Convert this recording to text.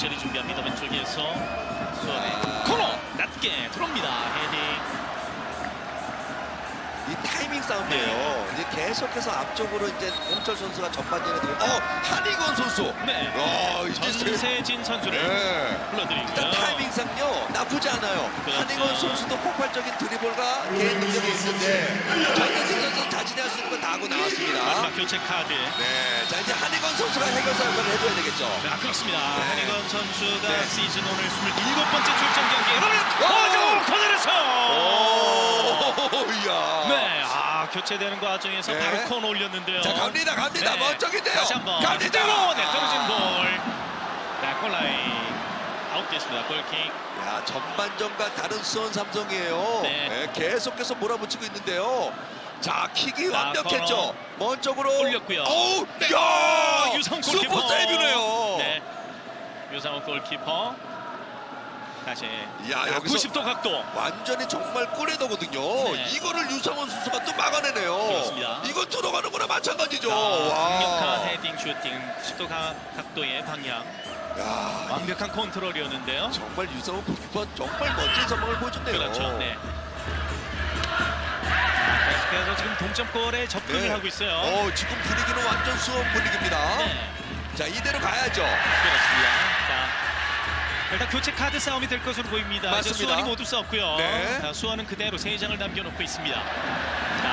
박철이 준비합니다. 왼쪽에서 수원의 아. 코너 낮게 들어옵니다. 헤딩. 이 타이밍 싸움이에요. 이제 계속해서 앞쪽으로 이제 홍철 선수가 전반전에 들어. 어 한희건 선수. 네. 어 이제 세- 전세진 선수를 네. 불러드리고요. 일단 타이밍상요 나쁘지 않아요. 그렇죠. 한희건 선수도 폭발적인 드리블과 개인 능력이 있는데 전현승 선수 자신이 할수 있는 건 다 하고 나왔습니다. 마지막 교체 카드. 네, 자 이제 한희건 해줘야 되겠죠. 자, 그렇습니다. 네. 한희건 선수가 네. 시즌 오늘 27번째 출전 경기. 그러면 오! 어저 코너에서. 오, 이야. 네, 아 교체되는 과정에서 네. 바로 코너 올렸는데요. 자 갑니다, 갑니다. 네. 멋쩍인데요. 다시 한번 갑니다. 네, 아웃됐습니다. 골킥. 야 전반전과 다른 수원 삼성이에요. 네. 네, 계속해서 몰아붙이고 있는데요. 자 킥이 자, 완벽했죠. 먼 쪽으로 올렸고요. 어우, 네. 야, 유성 골키퍼. 슈퍼 세이브네요. 네. 유상호 골키퍼. 다시. 야, 자, 여기서 90도 각도. 완전히 정말 꿀에더거든요. 네. 이거를 유상원 선수가 또 막아내네요. 그렇습니다. 이거 들어가는 거나 마찬가지죠. 자, 강력한 와. 헤딩 슈팅 10도 가, 각도의 방향 야, 완벽한 컨트롤이었는데요 정말 유상원 골키퍼 정말 멋진 선방을 보여줬네요. 그렇죠 네. 계속해서 지금 동점골에 접근을 네. 하고 있어요 어, 지금 분위기는 완전 수원 분위기입니다. 네 자, 이대로 가야죠. 그렇습니다 자 일단 교체 카드 싸움이 될 것으로 보입니다 이제 맞습니다. 수원이 모두 썼고요 네. 자, 수원은 그대로 세 장을 남겨놓고 있습니다